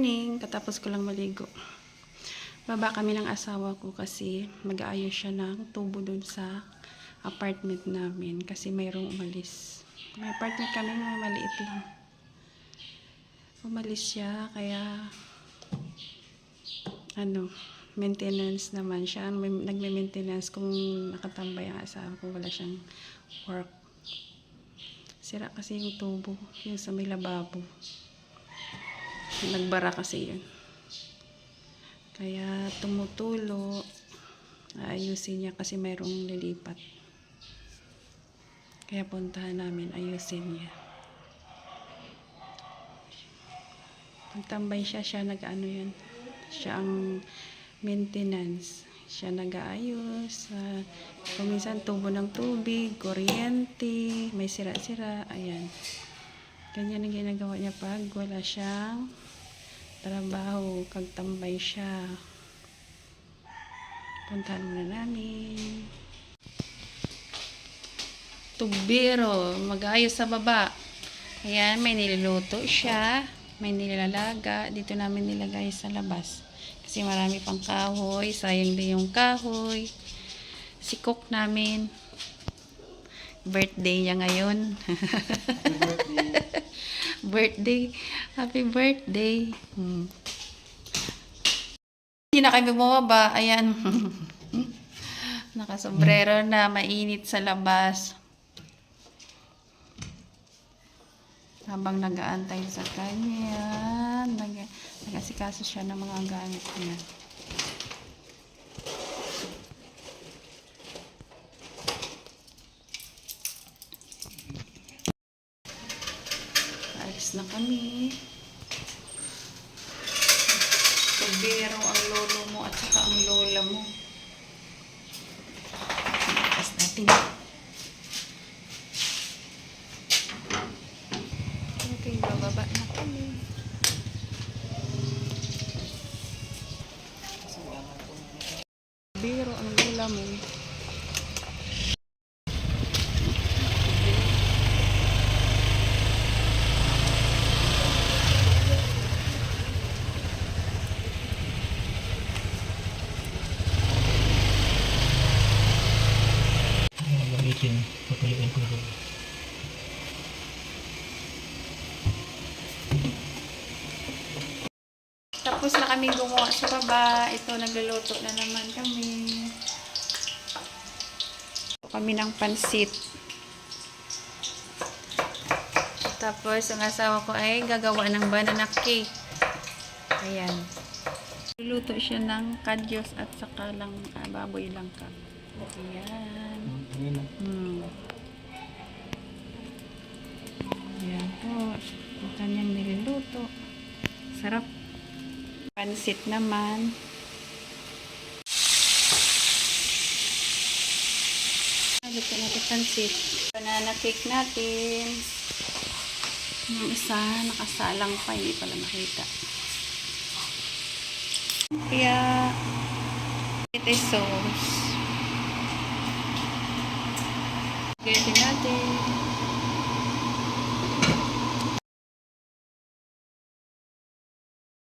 morning, katapos ko lang maligo. Baba kami ng asawa ko kasi mag-aayos siya ng tubo dun sa apartment namin kasi mayroong umalis. May apartment kami na maliit lang. Umalis siya kaya ano, maintenance naman siya. May- Nagme-maintenance kung nakatambay ang asawa ko, wala siyang work. Sira kasi yung tubo, yung sa may lababo. Nagbara kasi yun. Kaya tumutulo. Ayusin niya kasi mayroong lilipat. Kaya puntahan namin, ayusin niya. Nagtambay siya, siya nag-ano yun. Siya ang maintenance. Siya nag-aayos. Uh, kung minsan tubo ng tubig, kuryente, may sira-sira, ayan. Ganyan ang ginagawa niya pag wala siyang trabaho, kagtambay siya. Puntahan muna namin. Tubero, mag-ayos sa baba. Ayan, may niluluto siya. May nilalaga. Dito namin nilagay sa labas. Kasi marami pang kahoy. Sayang din yung kahoy. Si cook namin. Birthday niya ngayon. birthday. Happy birthday. Hmm. Hindi na kami bumaba. Ayan. Nakasombrero na mainit sa labas. Habang nag-aantay sa kanya, nag nag-asikaso siya ng mga gamit niya. Alis na kami. Tubero ang lolo mo at saka ang lola mo. Alis natin. Okay, bababa na kami. Biro ang lola mo. Tapos na kami gumawa sa baba. Ito, nagluluto na naman kami. Ito kami ng pansit. Tapos, ang asawa ko ay gagawa ng banana cake. Ayan. Luluto siya ng kadyos at saka lang ah, baboy langka. Ayan. Ayan na. Hmm. Ayan po. Ang kanyang niluluto. Sarap. Pansit naman. Luto natin pansit. Banana cake natin. Yung isa, nakasalang pa. Hindi pala nakita. Kaya, it is sauce.